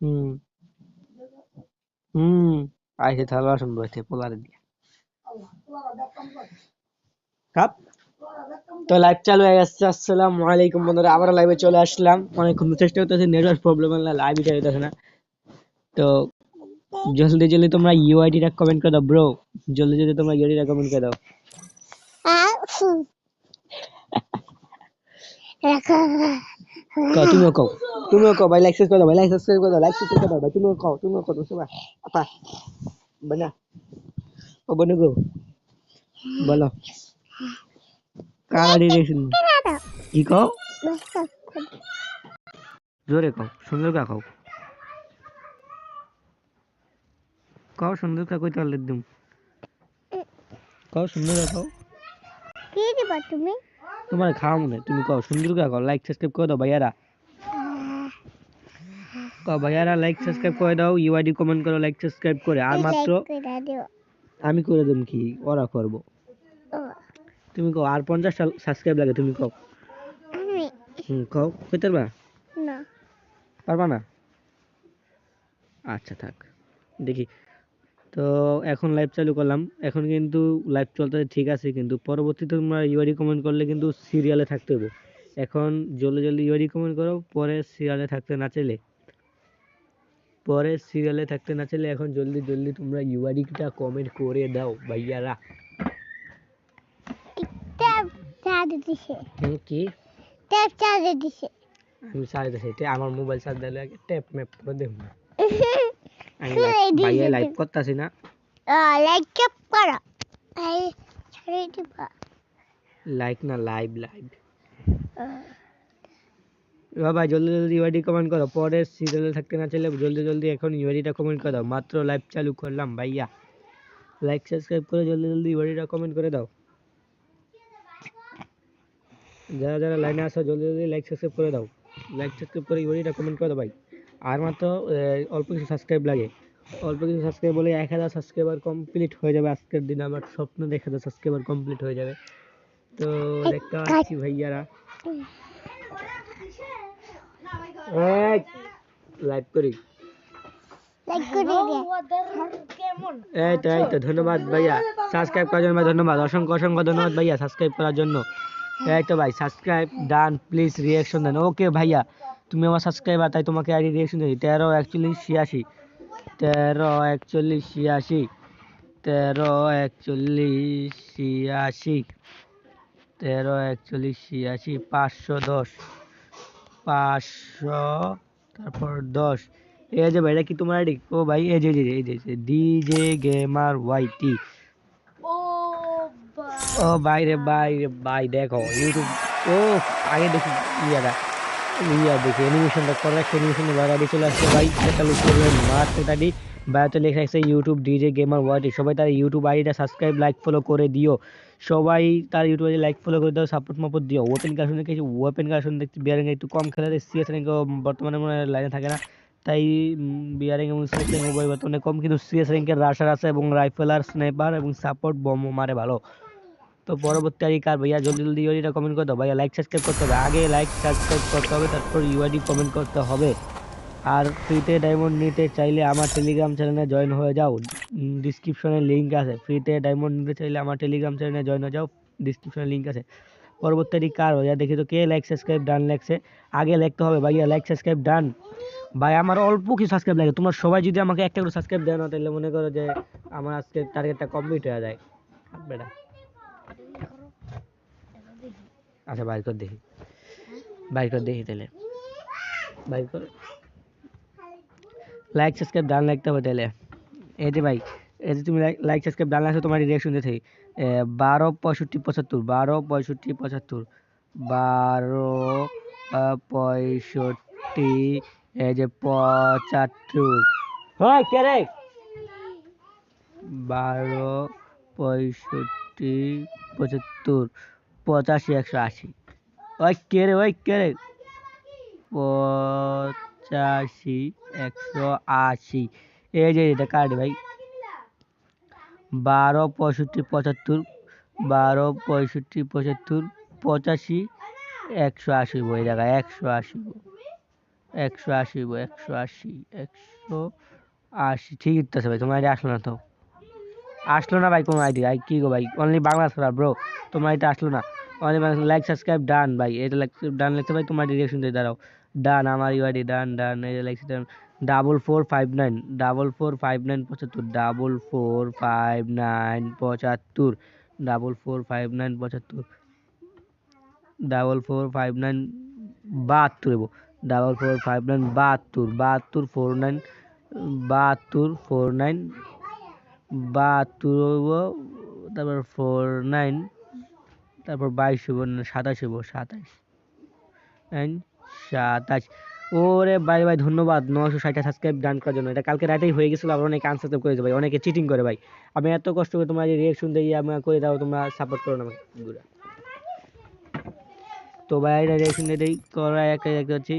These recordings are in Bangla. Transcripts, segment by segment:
হুম। হুম। আইসে থালা বাসন বইতে পোলারে দিয়ে। কাপ। তো লাইভ চালু হয়ে গেছে, আসসালামু আলাইকুম বন্ধুরা আবার লাইভে চলে আসলাম। অনেকক্ষণ চেষ্টা করতেছি নেটওয়ার্ক প্রবলেম হলে লাইভ দিতে হইতেছে না। তো জলদি জলদি তোমরা ইউআইডি টা কমেন্ট করে দাও ব্রো জলদি জলদি তোমরা ইউআইডি টা কমেন্ট করে দাও। কও তুমিও কও তুমিও কও ভাই লাইক সাবস্ক্রাইব করে দাও ভাই লাইক সাবস্ক্রাইব করে দাও লাইক সাবস্ক্রাইব করে দাও ভাই তুমিও কও তুমিও কও তুমি আপা বনা ও বনু গো বলো কারা ডিরেকশন কি কও জোরে কও সুন্দর কা কও কও সুন্দর কা কইতে পারলে দিম কও সুন্দর কা কও কি দিবা তুমি তোমার খাওয়া মনে তুমি কও সুন্দর কা কও লাইক সাবস্ক্রাইব করে দাও ভাইয়ারা। কও ভাইয়ারা লাইক সাবস্ক্রাইব করে দাও ইউআইডি কমেন্ট করো লাইক সাবস্ক্রাইব করে। আর মাত্র আমি করে দেব কি? ওরা করব। তুমি কও আর পঞ্চাশটা সাবস্ক্রাইব লাগে তুমি কও। হুম কও কইতে পারবা? না। পারবা না? আচ্ছা থাক। দেখি। তো এখন লাইভ চালু করলাম। এখন কিন্তু লাইভ চলতে ঠিক আছে কিন্তু পরবর্তীতে তোমরা ইউআইডি কমেন্ট করলে কিন্তু সিরিয়ালে থাকতে হবে এখন জলদি জলদি ইউআইডি কমেন্ট করো পরে সিরিয়ালে থাকতে না চাইলে। পরে সিরিয়ালে থাকতে না চাইলে এখন জলদি জলদি তোমরা ইউআইডিটা কমেন্ট করে দাও ভাইয়ারা। কি? ট্যাপ চার্জ দিছে। আমি আমার মোবাইল চার্জ দিলে আগে ট্যাপ ম্যাপ করে দেবো আমি ভাইয়া লাইভ করতেছি না। লাইক করো এই ছেড়ে দিবা লাইক না লাইভ লাইভ ভাই জলদি জলদি ইউআইডি কমেন্ট করো। সিরিয়ালে থাকতে না চাইলে জলদি জলদি এখন ইউআইডিটা কমেন্ট করে। দাও মাত্র লাইভ চালু করলাম ভাইয়া। লাইক সাবস্ক্রাইব করে জলদি জলদি ইউআইডিটা কমেন্ট করে দাও। যারা যারা লাইনে আসো জলদি জলদি লাইক সাবস্ক্রাইব করে দাও। লাইক সাবস্ক্রাইব করে ইউআইডিটা কমেন্ট করে দাও ভাই। আর মাত্র অল্প কিছু সাবস্ক্রাইব লাগে। অল্প কিছু সাবস্ক্রাইব বলে এক হাজার সাবস্ক্রাইবার কমপ্লিট হয়ে যাবে আজকের দিনে। আমার স্বপ্ন এক হাজার সাবস্ক্রাইবার কমপ্লিট হয়ে যাবে। তো দেখতে পাচ্ছি ভাইয়ারা। লাইভ করি। লাইক করে দিয়ে এই তো এই তো ধন্যবাদ ভাইয়া। সাবস্ক্রাইব করার জন্য ধন্যবাদ। অসংখ্য অসংখ্য ধন্যবাদ ভাইয়া সাবস্ক্রাইব করার জন্য। এই তো ভাই সাবস্ক্রাইব ডান প্লিজ রিয়াকশন দেন ওকে ভাইয়া। তুমি আমার সাবস্ক্রাইবার তাই তোমাকে আইডি রিয়াকশন দিই তেরো একচল্লিশ ছিয়াশি। তেরো একচল্লিশ ছিয়াশি। তেরো একচল্লিশ ছিয়াশি। তেরো একচল্লিশ ছিয়াশি পাঁচশো দশ। পাঁচশো তারপর দশ। এই যে ভাই এটা কি তোমার আইডি ও ভাই এই যে এই যে ডি জে গেমার ওয়াইটি ও ও ভাই রে ভাই রে ভাই দেখো ইউটিউব ও আগে দেখি ইয়াটা। ইয়া দেখি অ্যানিমেশনটা করে রাখছে অ্যানিমেশনে চলে আসছে। ভাই সেটা লিখে করবেন মার্ক আইডি বায়োতে লেখা আছে ইউটিউব ডিজে গেমার ওয়াইটি সবাই তার ইউটিউব আইডিটা সাবস্ক্রাইব লাইক ফলো করে দিও। সবাই তার ইউটিউব আইডি লাইক ফলো করে দাও সাপোর্ট মাপোর্ট দিও। ওপেন কার্শন দেখেছি ওপেন কার্শন দেখছি বিয়ারিং একটু কম খেলা সিএস র্যাঙ্ক বর্তমানে মনে হয় লাইনে থাকে না। তাই বিয়ারিং এবং সিএস র্যাঙ্ক বর্তমানে কম, কিন্তু সিএস র্যাঙ্কের রাশার আছে এবং রাইফেলার স্নাইপার এবং সাপোর্ট বমও মারে ভালো। তো পরবর্তী আর কার ভাইয়া জলদি জলদি ইউআইডিটা কমেন্ট করে দাও। ভাইয়া লাইক সাবস্ক্রাইব করতে হবে। আগে লাইক সাবস্ক্রাইব করতে হবে, তারপর ইউআইডি কমেন্ট করতে হবে। আর ফ্রিতে ডায়মন্ড নিতে চাইলে আমার টেলিগ্রাম চ্যানেলে জয়েন হয়ে যাও। ডিসক্রিপশনে লিঙ্ক আছে। ফ্রিতে ডায়মন্ড নিতে চাইলে আমার টেলিগ্রাম চ্যানেলে জয়েন হয়ে যাও। ডিসক্রিপশনে লিঙ্ক আছে। পরবর্তী কার ভাইয়া দেখি তো কে লাইক সাবস্ক্রাইব ডান লাগছে আগে লিখতে হবে, ভাইয়া লাইক সাবস্ক্রাইব ডান ভাই, আমার অল্প কিছু সাবস্ক্রাইব লাগে। তোমরা সবাই যদি আমাকে একটা করে সাবস্ক্রাইব দেয় না, তাহলে মনে করো যে আমার আজকে টার্গেটটা কমপ্লিট হয়ে যায়। বেটা। আচ্ছা বাইর কর দেখি। বাইর কর দেখি তাহলে। বাইর কর। লাইক সাবস্ক্রাইব ডান লাগতে হবে তাহলে। এই যে ভাই এই যে তুমি লাইক সাবস্ক্রাইব ডান লাগছো তোমার রিয়াকশন দিতে বারো পঁয়ষট্টি পঁচাত্তর বারো পঁয়ষট্টি পঁচাত্তর বারো পঁয়ষট্টি এই যে পঁচাত্তর। হয় কে রে? বারো পঁয়ষট্টি পঁচাত্তর, পঁচাশি, একশো আশি। ওই কে রে, ওই কে রে? পঁচাশি, একশো আশি। এই যে, এটা কার্ড ভাই। বারো, পঁয়ষট্টি, পঁচাত্তর, বারো, পঁয়ষট্টি, পঁচাত্তর, পঁচাশি, একশো আশি বই। জায়গায় একশো আশি একশো আশি একশো আশি একশো আশি। ঠিক আছে ভাই, তোমার আসলো না তো। আসলো না ভাই কোনো আইডি? আই, কি গো ভাই? অনলি বাংলা সার্ভার ব্রো তোমার এটা আসলো না। Only Bangla like subscribe done ভাই। এটা লাইক ডান লিখতে ভাই, তোমার ডিরেকশন দিয়ে দাঁড়াও। ডান আমার ইউআইডি ডান ডান এই যে like double four five nine double four five nine পঁচাত্তর। ডাবল ফোর ফাইভ নাইন পঁচাত্তর। ডাবল ফোর ফাইভ নাইন পঁচাত্তর। ডাবল ফোর ফাইভ নাইন বাহাত্তর এবো। ডাবল ফোর ফাইভ নাইন বাহাত্তর। বাহাত্তর ফোর নাইন বাহাত্তর ফোর নাইন বাহাত্তর তারপর ফোর নাইন তারপর বাইশ হব না সাতাশ হব সাতাশ। নাইন সাতাশ। ওরে ভাই ভাই, ধন্যবাদ। নশো ষাটটা সাবস্ক্রাইব ডান করার জন্য। এটা কালকে রাতেই হয়ে গেছিল, আবার অনেকে আনসাবস্ক্রাইব করেছে ভাই। অনেকে চিটিং করে ভাই। আমি এত কষ্ট করে তোমার রিয়াকশন দিই আমি করে দাও, তোমরা সাপোর্ট করো না তো ভাই রিয়াকশন দিই। করা একটা দেখতে পাচ্ছি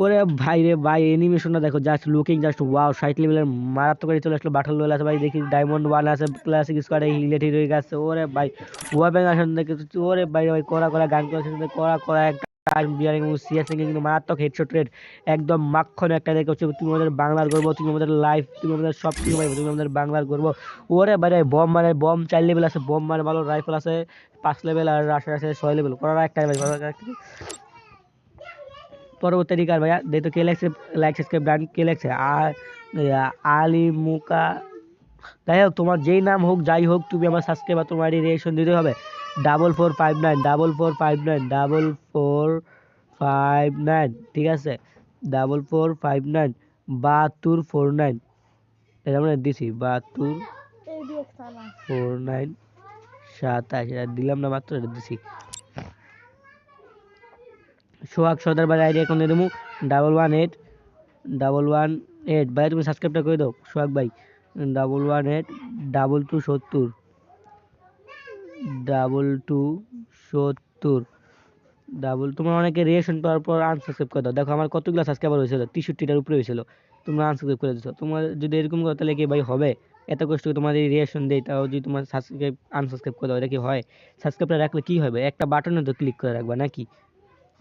ওরে ভাই রে ভাই অ্যানিমেশনটা দেখো জাস্ট লুকিং জাস্ট ওয়াও ষাট লেভেলের মারাত্মক চলে আসলো বাটল লেভেল আছে ভাই, দেখি ডায়মন্ড ওয়ান আছে ক্লাসিক স্কোয়াডে হিলেট হিরো আছে ওরে ভাই ওয়াপেন আসন দেখে ওরে ভাই ভাই করা করা গান করে করা করা একটা বিয়ারিং কিন্তু মারাত্মক হেডশট রেট একদম মাখন একটা দেখে তুমি আমাদের বাংলার গর্ব, তুমি আমাদের লাইফ তুমি আমাদের সব কিছু ভাই, তুমি আমাদের বাংলার গর্ব, ওরে ভাই ভাই বম মানে বম চার লেভেল আছে বম মানে ভালো রাইফেল আছে, পাঁচ লেভেল আর রাশার আছে, ছয় লেভেল করার একটা ভাই পরবর্তী কার ভাইয়া দেখতো কে লেখছে লাইক সাবস্ক্রাইব ডান কে আর আলি মুকা যাই হোক তোমার যেই নাম হোক যাই হোক তুমি আমার সাবস্ক্রাইবার তোমার রিয়েকশন দিতে হবে। Double four five nine double four five nine double four five nine ঠিক আছে? ডাবল ফোর ফাইভ নাইন বাহাত্তর ফোর নাইন এটা আমরা দিছি বাহাত্তর ফোর নাইন সাতাশ এটা দিলাম না মাত্র এটা দিছি। সোহাগ সর্দার বাড়ি আইডি দিয়ে দেবো। Double one eight, double one eight. ভাই, তুমি সাবস্ক্রাইবটা করে দাও, সোহাগ ভাই। Double one eight, double two সত্তর। ডাবল টু সত্তর। ডাবল, তোমার অনেকে রিয়েকশন পাওয়ার পর আনসাবস্ক্রাইব করে দাও। দেখো, আমার কতগুলো সাবস্ক্রাইবার হয়েছিল? তেষট্টিটার উপরে হয়েছিল। তোমরা আনসাবস্ক্রাইব করে দিচ্ছ তোমার যদি এরকম করো, তাহলে কি ভাই হবে? এত কষ্ট করে তোমাদের রিয়েকশন দেয় তাও যদি তোমার সাবস্ক্রাইব আনসাবস্ক্রাইব করে দাও, এটা কি হয়? সাবস্ক্রাইবটা রাখলে কি হবে? একটা বাটনে তো ক্লিক করে রাখবা, নাকি?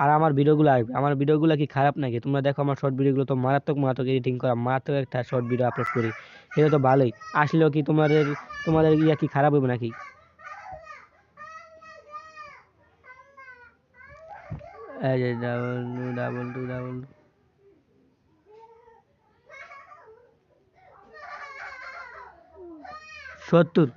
আর আমার ভিডিওগুলো আসবে। আমার ভিডিওগুলো কি খারাপ নাকি? তোমরা দেখো আমার শর্ট ভিডিওগুলো তো মারাত্মক মারাত্মক এডিটিং করা, মারাত্মক একটা শর্ট ভিডিও আপলোড করি। সেটা তো ভালোই। আসলেও কি তোমাদের তোমাদের ইয়া কি খারাপ হবে নাকি? Double two double two double two সত্তর।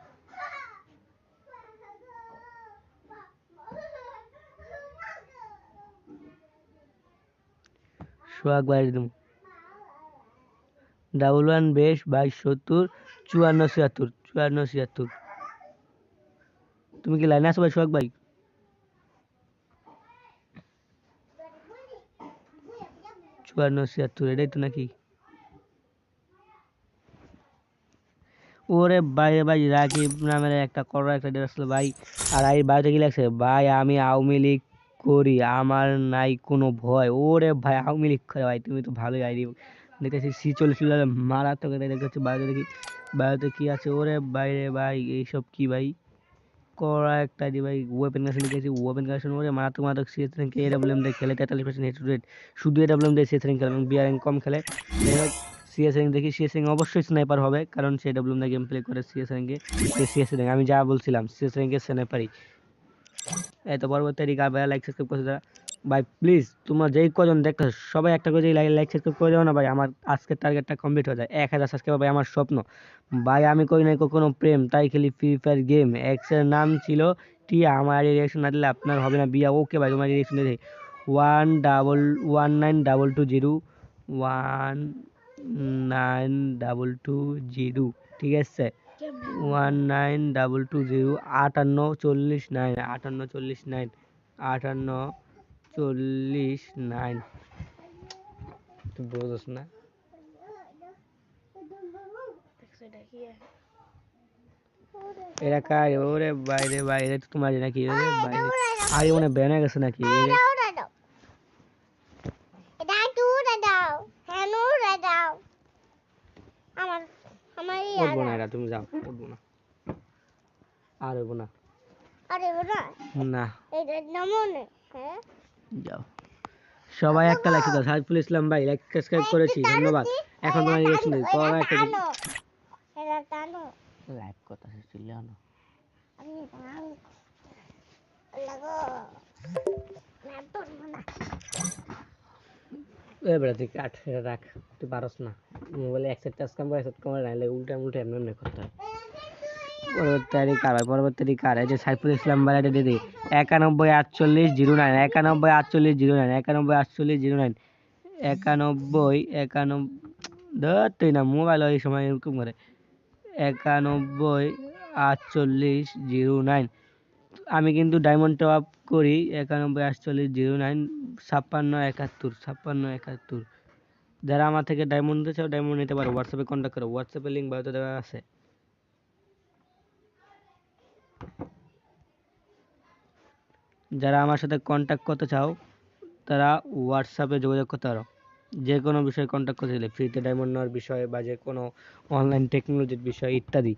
সোহাগ বাইরে দেবো ডাবল ওয়ান বেশ বাইশ সত্তর, চুয়ান্ন ছিয়াত্তর চুয়ান্ন ছিয়াত্তর। তুমি কি লাইনে আছো ভাই, সোহাগ ভাই? চুয়ান্ন ছিয়াত্তর, এটাই তো নাকি? ওরে ভাই ভাই, রাকিব নামের একটা করো একটা ড্রেস ভাই। আর এই বাড়িতে কি লাগছে ভাই, আমি আওয়ামী লীগ করি, আমার নাই কোনো ভয়। ওরে ভাই, আওয়ামী লীগ করে ভাই, তুমি তো ভালোই আইডি দেখতেছি সি চল্লিশ মারাত্মক দেখতে বাইরে দেখি বাইরেতে কি আছে? ওরে বাইরে ভাই, এইসব কি ভাই? করা একটা দি ভাই ওয়েপেন কাশন লিখেছি ওয়েপেন কাশন ওরে মারাত্মক মারাত্মক CS rank A W M দিয়ে, খেলে তেতাল্লিশ পার্সেন্ট হেড রেট শুধু এ ডাব্লিউ এম দিয়ে সিএস র্যাঙ্ক খেলে এবং র্যাঙ্ক কম খেলে। সিএস র্যাঙ্ক দেখি সিএস র্যাঙ্ক অবশ্যই স্নাইপার হবে, কারণ সে দিয়ে গেম প্লে করে সিএস র্যাঙ্কে সিএস র্যাঙ্ক আমি যা বলছিলাম সিএস র্যাঙ্কের স্নাইপারই এই তো পরবর্তী রিকা ভাই লাইক সাবস্ক্রাইব করতে দাও ভাই প্লিজ তোমরা যেই কজন দেখতে সবাই একটা করে লাইক সাবস্ক্রাইব করে দাও না ভাই, আমার আজকের টার্গেটটা কমপ্লিট হয়ে যায়। এক হাজার সাবস্ক্রাইব ভাই, আমার স্বপ্ন। ভাই, আমি করি নাই কখনো প্রেম, তাই খেলি ফ্রি ফায়ার গেম এক্সের নাম ছিল টিয়া আমার রিয়েকশন না দিলে আপনার হবে না বিয়া ওকে ভাই, তোমার রিয়েকশন দিতে one double one nine double two zero one nine double two zero ঠিক আছে? One nine double two zero আটান্ন চল্লিশ নাইন আটান্ন চল্লিশ নাইন আটান্ন চল্লিশ নাইন তুই বোঝস না এরা কার ওরে বাইরে বাইরে তোমার নাকি বাইরে আগে মনে বেনে গেছে নাকি এ রে, এটা একটু উড়ে দাও হ্যাঁ উড়ে দাও আমার আমার উঠবো না এরা তুমি যাও উঠবো না। আর উঠবো না। আরে না? না। এটা যেমন হ্যাঁ? যাও। সবাই একটা লাইক দাও। সাইফুল ইসলাম ভাই লাইক সাবস্ক্রাইব করেছি ধন্যবাদ। এখন তোমার রিঅ্যাকশন দিই পরে একটা টানো। এটা টানো। লাইক কথা ছিল না আমি টানো লাগো না তো না আটচল্লিশ জিরো নাইন, একানব্বই আটচল্লিশ জিরো একানব্বই আটচল্লিশ জিরো নাইন, একানব্বই একানব্বই না মোবাইল ওই সময় এরকম করে, একানব্বই আটচল্লিশ জিরো নাইন। আমি কিন্তু ডায়মন্ড টপ আপ করি, একানব্বই, আটচল্লিশ জিরো নাইন ছাপ্পান্ন, একাত্তর ছাপ্পান্ন, একাত্তর। যারা আমার থেকে ডায়মন্ড নিতে চাও ডায়মন্ড নিতে পারো। হোয়াটসঅ্যাপে কন্ট্যাক্ট করো। হোয়াটসঅ্যাপে লিঙ্ক বায়োতে দেওয়া আছে। যারা আমার সাথে কন্ট্যাক্ট করতে চাও, তারা হোয়াটসঅ্যাপে যোগাযোগ করতে পারো। যে কোনো বিষয়ে কন্ট্যাক্ট করতে গেলে ফ্রিতে ডায়মন্ড নেওয়ার বিষয়ে বা যে কোনো অনলাইন টেকনোলজির বিষয় ইত্যাদি।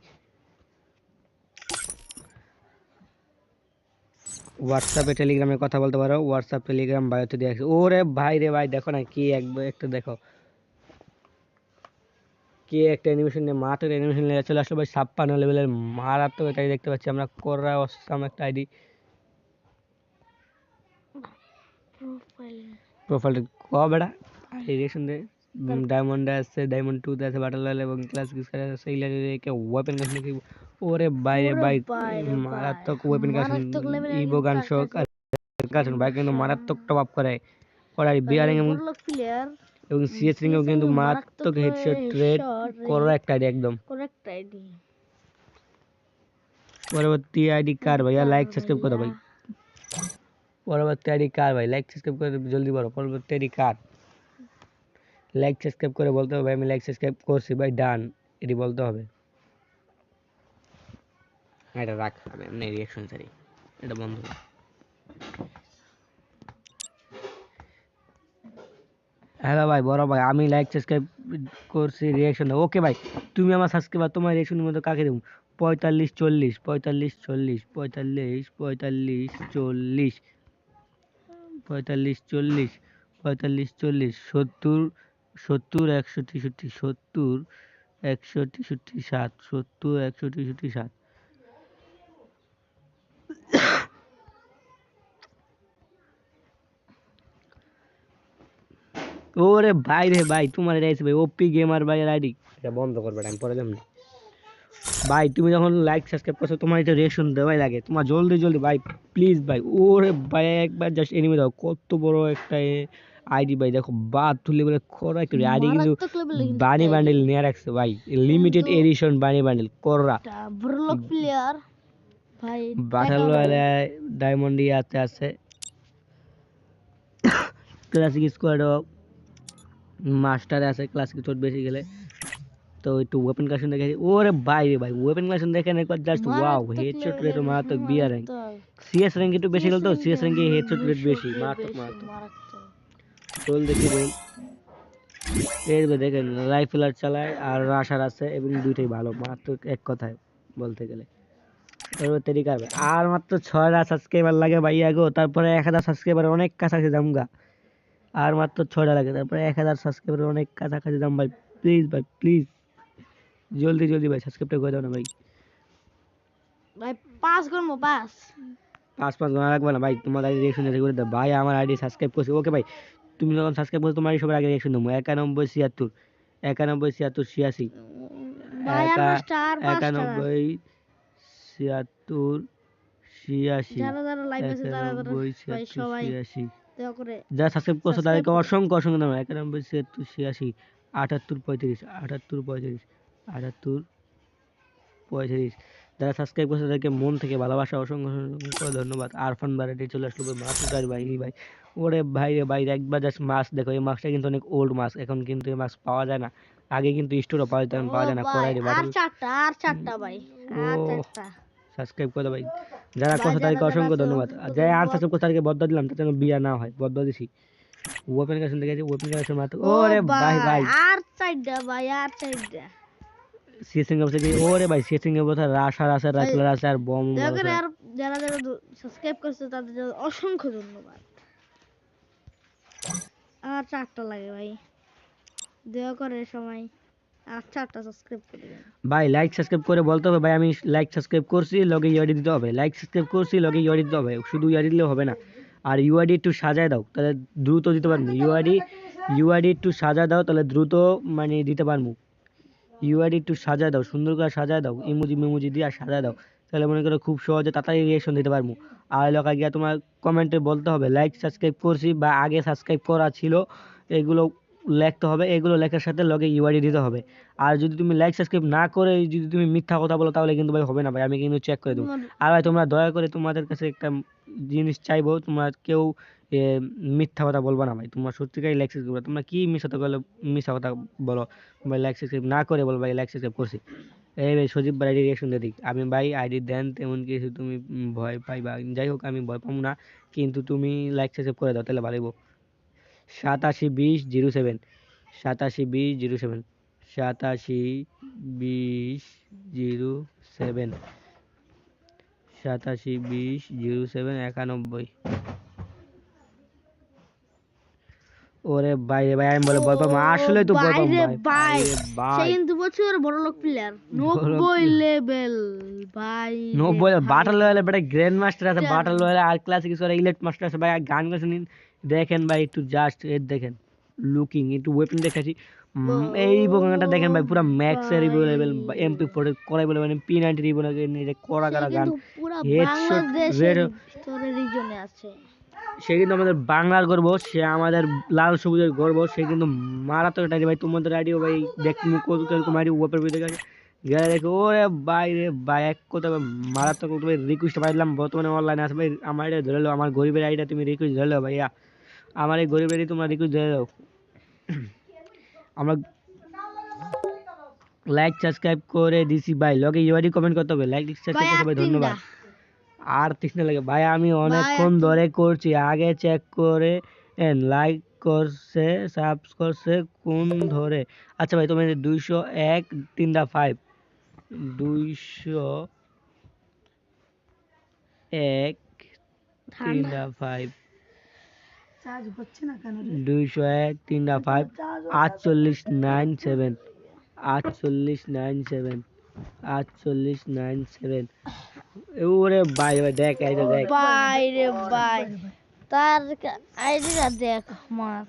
হোয়াটসঅ্যাপে টেলিগ্রামে কথা বলতে পারো। হোয়াটসঅ্যাপ টেলিগ্রাম বায়োতে দিয়ে রাখছি ওরে ভাই রে ভাই দেখো না কি একবার একটা দেখো। কি একটা অ্যানিমেশন নিয়ে মাঠের অ্যানিমেশন নিয়ে চলে আসলো ভাই। ছাপ্পান্ন লেভেলের মারাত্মক একটা দেখতে পাচ্ছি আমরা। কোররা অসাম একটা আইডি প্রোফাইল ক বেড়া রিয়েকশন দে। ডায়মন্ড আছে ডায়মন্ড টুতে আছে বাটার রয়্যাল এবং ক্লাস কিসকার আছে সেই লেভেলে ওয়েপেন গাছ নাকি ওরে বাইরে বাই মারাত্মক ওয়েপেন গাছ ইভো গান শোক আর গাছ ভাই কিন্তু মারাত্মক টপ আপ করে। করাই বিয়ারিং এবং প্লেয়ার এবং সিএস রিং কিন্তু মারাত্মক হেডশট রেড করো একটা আইডি একদম। করেক্ট আইডি পরবর্তী আইডি কার ভাইয়া লাইক সাবস্ক্রাইব করো ভাই। পরবর্তী আইডি কার ভাই লাইক সাবস্ক্রাইব করে জলদি বলো পরবর্তী আইডি কার লাইক সাবস্ক্রাইব করে বলতে হবে আমি লাইক সাবস্ক্রাইব করছি ভাই ডান এটি বলতে হবে। এটা রাখ, আমি এমনি রিয়াকশন ছাড়ি। এটা বন্ধ কর। হ্যালো ভাই, বড় ভাই, আমি লাইক সাবস্ক্রাইব করছি রিয়াকশন ওকে ভাই, তুমি আমার সাবস্ক্রাইবার তোমার রিয়াকশনের মতো কাকে দেবো? পঁয়তাল্লিশ, চল্লিশ পঁয়তাল্লিশ চল্লিশ, পঁয়তাল্লিশ পঁয়তাল্লিশ, চল্লিশ পঁয়তাল্লিশ চল্লিশ পঁয়তাল্লিশ, চল্লিশ, সত্তর সত্তর, একশো তেষট্টি, সত্তর, একশো তেষট্টি সাত সত্তর, একশো তেষট্টি সাত ওরে ভাই রে ভাই তোমার এটা ভাই ওপি গেমার ভাইয়ের আইডি। এটা বন্ধ করবে আমি পরে দেব ভাই তুমি যখন লাইক সাবস্ক্রাইব করছ তোমার এটা রিয়েকশন দেওয়াই লাগে। তোমার জলদি জলদি ভাই প্লিজ ভাই ওরে ভাই একবার জাস্ট এনিমে দাও কত বড় একটা আইডি ভাই দেখো বাদ তুলে বলে খরা একটা আইডি কিন্তু বানি বান্ডেল নিয়ে রাখছে ভাই লিমিটেড এডিশন বানি বান্ডেল কররা একটা ব্রলক প্লেয়ার ভাই বাটাল রয়্যালে ডায়মন্ড ইয়াতে আছে ক্লাসিক স্কোয়াডও মাস্টারে আছে ক্লাসিক চোট বেশি গেলে তো একটু ওয়েপেন কালেকশন দেখে ওরে ভাই রে ভাই ওয়েপেন কালেকশন দেখেন একবার জাস্ট ওয়াও হেডশট রেট মারাত্মক বিয়ার র্যাঙ্ক সিএস র্যাঙ্ক একটু বেশি গেল তো সিএস র্যাঙ্কে হেডশট রেট বেশি মারাত্মক মারাত্মক। রোল দেখি রোল এর মধ্যে দেখেন রাইফেলার চালায় আর রাশার আছে এবং দুইটাই ভালো মারাত্মক এক কথায় বলতে গেলে। দিকে হবে। আর মাত্র ছয় ছয়টা সাবস্ক্রাইবার লাগে ভাইয়া গো তারপরে এক হাজার সাবস্ক্রাইবার অনেক কাছাকাছি দাম গা আর মাত্র ছয়টা লাগে। তারপরে এক হাজার সাবস্ক্রাইবার অনেক কাছাকাছি দাম ভাই। প্লিজ ভাই প্লিজ জলদি জলদি ভাই সাবস্ক্রাইবটা করে দাও না ভাই। ভাই পাস করব পাস পাঁচ। পাঁচ ঘণ্টা লাগবে না ভাই। তোমার আইডি রিয়েকশন করে দাও। ভাই আমার আইডি সাবস্ক্রাইব করছি। ওকে ভাই তুমি যখন সাবস্ক্রাইব করছ তোমার সবার আগে রিয়েকশন দেবো একানব্বই ছিয়াত্তর। একানব্বই ছিয়াত্তর ছিয়াশি। একানব্বই ছিয়াত্তর ছিয়াশি। একানব্বই ভাই ছিয়াত্তর সবাই। ছিয়াশি। যারা সাবস্ক্রাইব করছ তাদেরকে অসংখ্য অসংখ্য ধন্যবাদ। একানব্বই ছিয়াত্তর ছিয়াশি আটাত্তর পঁয়ত্রিশ আটাত্তর পঁয়ত্রিশ আটাত্তর পঁয়ত্রিশ। যারা সাবস্ক্রাইব করছে তাদেরকে মন থেকে ভালোবাসা অসংখ্য অসংখ্য ধন্যবাদ। আরফান বারেটি চলে আসলো মাছ গাছ ভাই ভাই। ওরে ভাই রে ভাই একবার জাস্ট মাছ দেখো এই মাছটা কিন্তু অনেক ওল্ড মাছ এখন কিন্তু এই মাছ পাওয়া যায় না। আগে কিন্তু স্টোরে পাওয়া যেত এখন পাওয়া যায় না কড়াই ভাই, আর চারটা আর চারটা ভাই আর। চারটা। সাবস্ক্রাইব করে দাও ভাই। যারা করছ তাদেরকে অসংখ্য ধন্যবাদ। আর ধন্যবাদ। আনসাবস্ক্রাইব করছ তাদেরকে বদ্ধ দিলাম তাতে বিয়া না হয় বদ্ধ দিছি। ওপেন কালেকশন দেখেছি ওপেন কালেকশন মাত্র। ওরে ভাই ভাই আর চারটা ভাই আর চারটা। সিএসিং অবস্থা কি ওরে ভাই সিএসিং এর কথা রাশার আছে রাইফেল আছে আর বম যারা যারা সাবস্ক্রাইব করছে তাদের অসংখ্য ধন্যবাদ। আর চারটা লাগে ভাই। দয়া করে সময় দেবেন। ভাই লাইক সাবস্ক্রাইব করে বলতে হবে, ভাই, আমি লাইক সাবস্ক্রাইব করছি লগে ইউআইডি দিতে হবে। লাইক সাবস্ক্রাইব করছি লগে ইউআইডি দিতে হবে। শুধু ইউআইডি দিলে হবে না। আর ইউআইডি একটু সাজায় দাও, তাহলে দ্রুত দিতে পারব। ইউআইডি ইউআইডি একটু সাজায় দাও, তাহলে দ্রুত মানে দিতে পারব। ইউআইডি একটু সাজায় দাও, সুন্দর করে সাজায় দাও ইমোজি মেমোজি দিয়ে সাজায় দাও। তাহলে মনে করো খুব সহজে তাড়াতাড়ি রিয়েকশন দিতে পারব। আর এলাকা গিয়ে তোমার কমেন্টে বলতে হবে লাইক সাবস্ক্রাইব করছি বা আগে সাবস্ক্রাইব করা ছিল, এগুলো লিখতে হবে এগুলো লেখার সাথে লগে ইউআইডি দিতে হবে। আর যদি তুমি লাইক সাবস্ক্রাইব না করে যদি তুমি মিথ্যা কথা বলো তাহলে কিন্তু ভাই হবে না ভাই আমি কিন্তু চেক করে দেবো। আর ভাই তোমরা দয়া করে তোমাদের কাছে একটা জিনিস চাইব তোমরা কেউ মিথ্যা কথা বলব না ভাই তোমরা সত্যিকারই লাইক সাবস্ক্রাইব তোমরা কি মিথ্যা কথা বলো মিথ্যা কথা বলো? ভাই লাইক সাবস্ক্রাইব না করে বলো ভাই লাইক সাবস্ক্রাইব করছি। এই ভাই সজীব ভাই আইডি রিয়াকশন দিক। আমি ভাই আইডি দেন তেমন কিছু তুমি ভয় পাইবা। যাই হোক আমি ভয় পাবো না কিন্তু তুমি লাইক সাবস্ক্রাইব করে দাও তাহলে ভালো হইবো। সাতাশি বিশ জিরো সেভেন। সাতাশি বিশ জিরো সেভেন। সাতাশি বিশ জিরো সেভেন। সাতাশি বিশ জিরো সেভেন একানব্বই। ওরে ভাই রে ভাই আমি বলে ভয় পাবো আসলে তো ভয় পাবো ভাই। ভাই। ভাই। রে সে কিন্তু প্রচুর বড় লোক প্লেয়ার নব্বই লেভেল ভাই রে নব্বই ভাই। বাটার লেভেলে বেটা গ্র্যান্ড মাস্টার আছে বাটার লেভেলে আর ক্লাসিক কিছু ইলেক্ট মাস্টার আছে। ভাই গান গাছেন দেখেন ভাই, একটু জাস্ট এর দেখেন লুকিং একটু ওয়েপন দেখাচ্ছি। এই বোকাটা দেখেন ভাই, পুরো ম্যাক্স এর লেভেল এমপি ফোর করাই বলে মানে পি নাইনটি রিবন কড়া সে কড়া গান। Red- ভিতরে রিজনে আছে সে কিন্তু আমাদের বাংলার গর্ব, সে আমাদের লাল সবুজের গর্ব, সে কিন্তু মারাত্মক একটা ভাই, তোমাদের আইডিও ভাই, দেখ কত আইডি ওপের ভিতরে গেছে গেলে দেখো, ওরে ভাই রে ভাই, এক কথা মারাত্মক ভাই রিকোয়েস্ট পাইলাম, বর্তমানে অনলাইনে আছে। ভাই, আমার আইডিয়া ধরে লো আমার গরিবের আইডিয়া তুমি রিকোয়েস্ট ধরে লো ভাইয়া। আমার এই গরিবের আইডি তোমরা রিকোয়েস্ট ধরে দাও আমরা লাইক সাবস্ক্রাইব করে দিছি ভাই। লগে ইউআইডি কমেন্ট করতে হবে। লাইক সাবস্ক্রাইব করতে হবে। ধন্যবাদ। আর তৃষ্ণা লাগে। ভাই আমি অনেকক্ষণ ধরে করছি। আগে চেক করে লাইক করছে সাবস করছে কোন ধরে? আচ্ছা ভাই তুমি দুইশো এক তিনটা ফাইভ দুইশো এক তিনটা ফাইভ দুইশো এক তিনটা ফাইভ আটচল্লিশ নাইন সেভেন আটচল্লিশ নাইন সেভেন আটচল্লিশ নাইন সেভেন। ওরে ভাই ভাই দেখ দেখ। ভাই রে ভাই তার আইডিটা দেখ মার।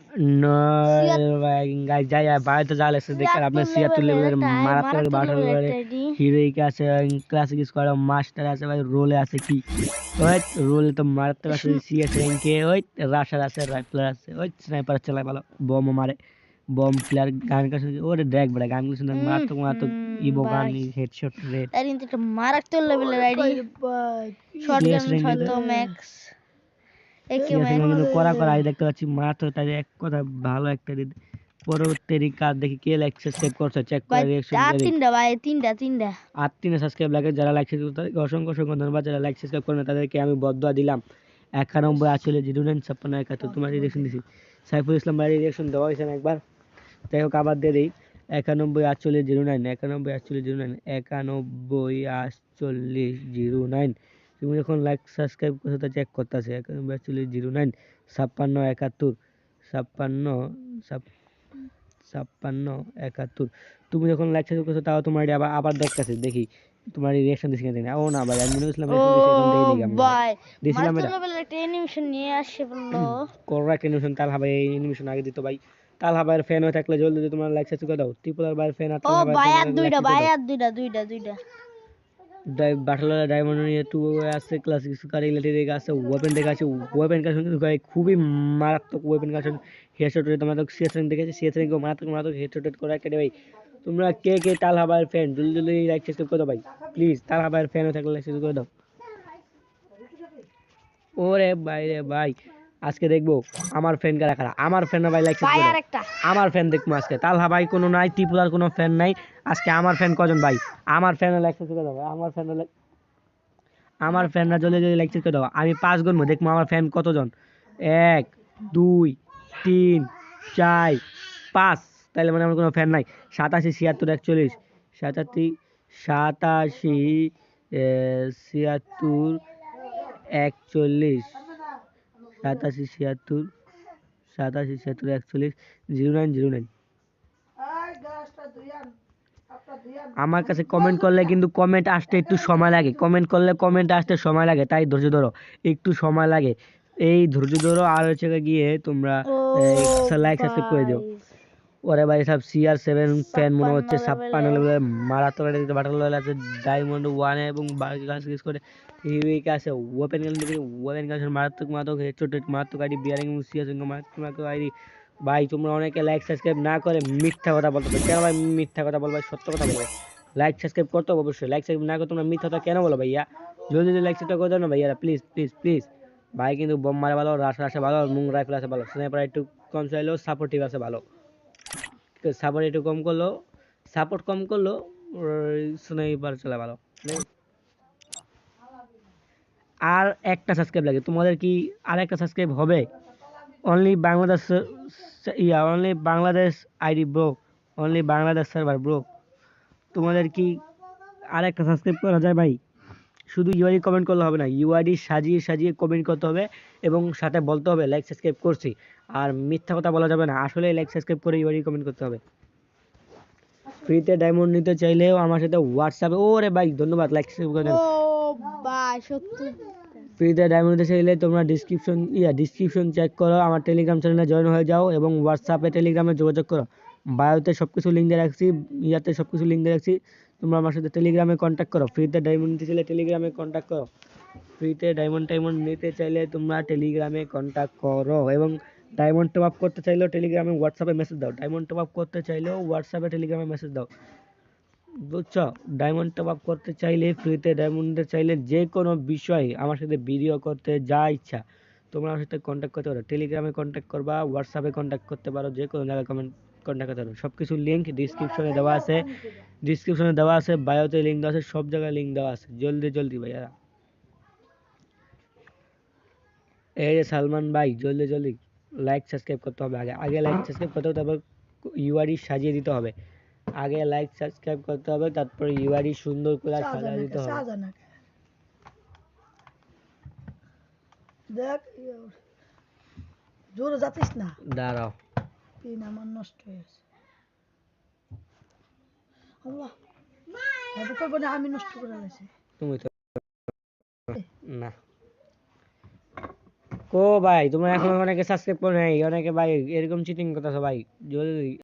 গাইজ যাই আর বাড়িতে যা লাগছে দেখেন আপনার ছিয়াত্তর লেভেলের মারাত্মক বাটার লেভেলের হিরোইক আছে ক্লাসিক স্কোয়াড মাস্টার আছে ভাই রোলে আছে কি? ওই রোলে তো মারাত্মক আছে সিএস র্যাঙ্কে ওই রাশার আছে রাইফলার আছে ওই স্নাইপার চালায় ভালো বম মারে বম প্লেয়ার গান কাছে ওরে দেখ বেড়া গানগুলো শুনে মারাত্মক মারাত্মক ইবো গান হেডশট রেড তার কিন্তু মারাত্মক লেভেলের আইডি। শটগান range এ ম্যাক্স কিন্তু করা করা দেখতে পাচ্ছি মারাত্মক তাই এক কথা ভালো একটা দিন। পরবর্তী কাজ দেখি কে লাইক সাবস্ক্রাইব করছে চেক করে রিঅ্যাকশন আর তিনটা ভাই তিনটা তিনটা। আর তিনে সাবস্ক্রাইব লাগে যারা লাইক সাবস্ক্রাইব তাদেরকে অসংখ্য অসংখ্য ধন্যবাদ যারা লাইক সাবস্ক্রাইব করে না তাদেরকে আমি বদয়া দিলাম। একানব্বই আচলে জিরো নাইন ছাপ্পান্ন একাত্তর তোমার রিয়েকশন দিছি। সাইফুল ইসলাম ভাইয়ের রিয়েকশন দেওয়া হয়েছে একবার? যাই হোক আবার দিয়ে দিই। একানব্বই আটচল্লিশ জিরো নাইন একানব্বই আটচল্লিশ জিরো নাইন একানব্বই আটচল্লিশ জিরো নাইন তুমি যখন লাইক সাবস্ক্রাইব করছ তা চেক করতেছে। আটচল্লিশ জিরো নাইন ছাপ্পান্ন একাত্তর ছাপ্পান্ন ছাপ- ছাপ্পান্ন একাত্তর। তুমি যখন লাইক সাবস্ক্রাইব করছ তাও তোমার আবার আবার দেখতেছে। দেখি তোমার রিয়েকশন দিছি কিনা ও না ভাই আমি মনে করছিলাম। ভাই দিছিলাম একটা অ্যানিমেশন নিয়ে আসে বলল। করাক্ট অ্যানিমেশন তাল হাবাই এই অ্যানিমেশন আগে দিত ভাই। তাল হাবাইয়ের ফ্যান হয়ে থাকলে জলদি তোমার লাইক সাবস্ক্রাইব করে দাও। ত্রিপুলার ভাইয়ের ফ্যান আর ও ভাই আর দুইটা ভাই আর দুইটা দুইটা দুইটা। বাটলার ডায়মন্ড নিয়ে টু আছে ক্লাসিক সুকার ইলেকট্রিক আছে ওয়েপেন দেখা আছে ওয়েপেন কাশন কিন্তু খুবই মারাত্মক ওয়েপেন কাশন হেডশট রেট তো সিএসএন দেখেছি সিএসএন কেউ মারাত্মক মারাত্মক হেডশট রেট করে কেটে ভাই। তোমরা কে কে তাল হাবাইয়ের ফ্যান জলদি জলদি লাইক সাবস্ক্রাইব করে দাও ভাই। প্লিজ তাল হাবাইয়ের ফ্যান থাকলে লাইক সাবস্ক্রাইব করে দাও। ওরে ভাই রে ভাই। আজকে দেখব আমার ফ্যান কারা কারা। আমার ফ্যান ভাই লাইক আমার ফ্যান দেখব আজকে। তালহা ভাই কোনো নাই ত্রিপুরার কোনো ফ্যান নাই। আজকে আমার ফ্যান কজন ভাই? আমার ফ্যান লাইক করে ভাই, আমার ফ্যান আমার ফ্যানরা জলে জলে লাইক করে দাও আমি পাঁচ গুনবো দেখব আমার ফ্যান কতজন? এক দুই তিন চার পাঁচ। তাহলে মানে আমার কোনো ফ্যান নাই। সাতাশি ছিয়াত্তর একচল্লিশ। সাতাশি সাতাশি ছিয়াত্তর একচল্লিশ। সাতাশি ছিয়াত্তর সাতাশি ছিয়াত্তর একচল্লিশ জিরো নাইন জিরো নাইন। আমার কাছে কমেন্ট করলে কিন্তু কমেন্ট আসতে একটু সময় লাগে। কমেন্ট করলে কমেন্ট আসতে সময় লাগে। তাই ধৈর্য ধরো একটু সময় লাগে। এই ধৈর্য ধরো আর হচ্ছে গিয়ে তোমরা লাইক সাবস্ক্রাইব করে দিও। ওরে ভাই সব সিআর সেভেন ফ্যান মনে হচ্ছে ছাপ্পান্ন মারাত্মক ডায়মন্ড ওয়ান এবং বাকি ইউজ করে। আছে ওপেন ওপেন মারাত্মক মারাত্মক আইডি বিয়ারিং মারাত্মক আইডি। ভাই, তোমরা অনেকে লাইক সাবস্ক্রাইব না করে মিথ্যা কথা বলতে পারো। কেন ভাই মিথ্যা কথা বলব? সত্য কথা বলব। লাইক সাবস্ক্রাইব করতে হবে অবশ্যই। লাইক সাবস্ক্রাইব না করে তোমরা মিথ্যা কথা কেন বলো ভাইয়া? জলদি লাইক সাবস্ক্রাইব করে দাও না ভাইয়ারা প্লিজ প্লিজ প্লিজ ভাই, কিন্তু বোম মারে ভালো রাশ রাশে ভালো, মুং রাইফেল আছে ভালো, স্নাইপার একটু কম চাইলেও সাপোর্টিভ আছে ভালো। সাপোর্ট একটু কম করল সাপোর্ট কম করল স্নাইপার চলে ভালো। আর একটা সাবস্ক্রাইব লাগে। তোমাদের কি আর একটা সাবস্ক্রাইব হবে? অনলি বাংলাদেশ ইয়া only Bangladesh ID bro only Bangladesh server bro তোমাদের কি আর একটা সাবস্ক্রাইব করা যায় ভাই? শুধু ইউআইডি কমেন্ট করলে হবে না ইউআইডি সাজিয়ে সাজিয়ে কমেন্ট করতে হবে এবং সাথে বলতে হবে লাইক সাবস্ক্রাইব করছি। আর মিথ্যা কথা বলা যাবে না আসলে লাইক সাবস্ক্রাইব করে ইউআইডি কমেন্ট করতে হবে। ফ্রিতে ডায়মন্ড নিতে চাইলেও আমার সাথে হোয়াটসঅ্যাপে ওরে ভাই, ধন্যবাদ লাইক সাবস্ক্রাইব করে ফ্রিতে ডায়মন্ড নিতে চাইলে তোমরা ডিসক্রিপশন ইয়া ডিসক্রিপশন চেক করো, আমার টেলিগ্রাম চ্যানেলে জয়েন হয়ে যাও এবং হোয়াটসঅ্যাপে টেলিগ্রামে যোগাযোগ করো। বায়োতে সব কিছু লিঙ্ক দিয়ে রাখছি ইয়াতে সব কিছু লিঙ্ক দিয়ে রাখছি। তোমরা আমার সাথে টেলিগ্রামে কন্ট্যাক্ট করো। ফ্রিতে ডায়মন্ড নিতে চাইলে টেলিগ্রামে কন্ট্যাক্ট করো। ফ্রিতে ডায়মন্ড টাইমন্ড নিতে চাইলে তোমরা টেলিগ্রামে কন্ট্যাক্ট করো এবং ডায়মন্ড টপ আপ করতে চাইলেও টেলিগ্রামে হোয়াটসঅ্যাপে মেসেজ দাও। ডায়মন্ড টপ আপ করতে চাইলেও হোয়াটসঅ্যাপে টেলিগ্রামে মেসেজ দাও। বুঝছ? ডায়মন্ড টপ আপ করতে চাইলে ফ্রিতে ডায়মন্ড চাইলে যে কোনো বিষয়ে আমার সাথে ভিডিও করতে যা ইচ্ছা। তোমরা আমার সাথে কন্ট্যাক্ট করতে পারো। টেলিগ্রামে কন্ট্যাক্ট করবা হোয়াটসঅ্যাপে কন্ট্যাক্ট করতে পারো, যে কোনো জায়গায় কমেন্ট কন্ট্যাক্ট করতে পারো। সব কিছু লিঙ্ক ডিসক্রিপশনে দেওয়া আছে। ডিসক্রিপশনে দেওয়া আছে বায়োতে লিঙ্ক দেওয়া আছে, সব জায়গায় লিঙ্ক দেওয়া আছে। জলদি জলদি ভাইয়া। এই যে সালমান ভাই, জলদি জলদি লাইক সাবস্ক্রাইব করতে হবে আগে। আগে লাইক সাবস্ক্রাইব করতে হবে, তারপর ইউআরই সাজিয়ে দিতে হবে। আগে লাইক সাবস্ক্রাইব করতে হবে তারপর ইউআরই সুন্দর করে সাজিয়ে দিতে হবে। দেখ জোরে যাতিস না? দাঁড়াও। পিন আমার নষ্ট হয়ে গেছে। আল্লাহ। এত করব না আমি নষ্ট করে গেছি তুমি তো না। কো ভাই তোমরা এখন অনেকে সাবস্ক্রাইব করে নাই অনেকে ভাই এরকম চিটিং করতেছো ভাই যদি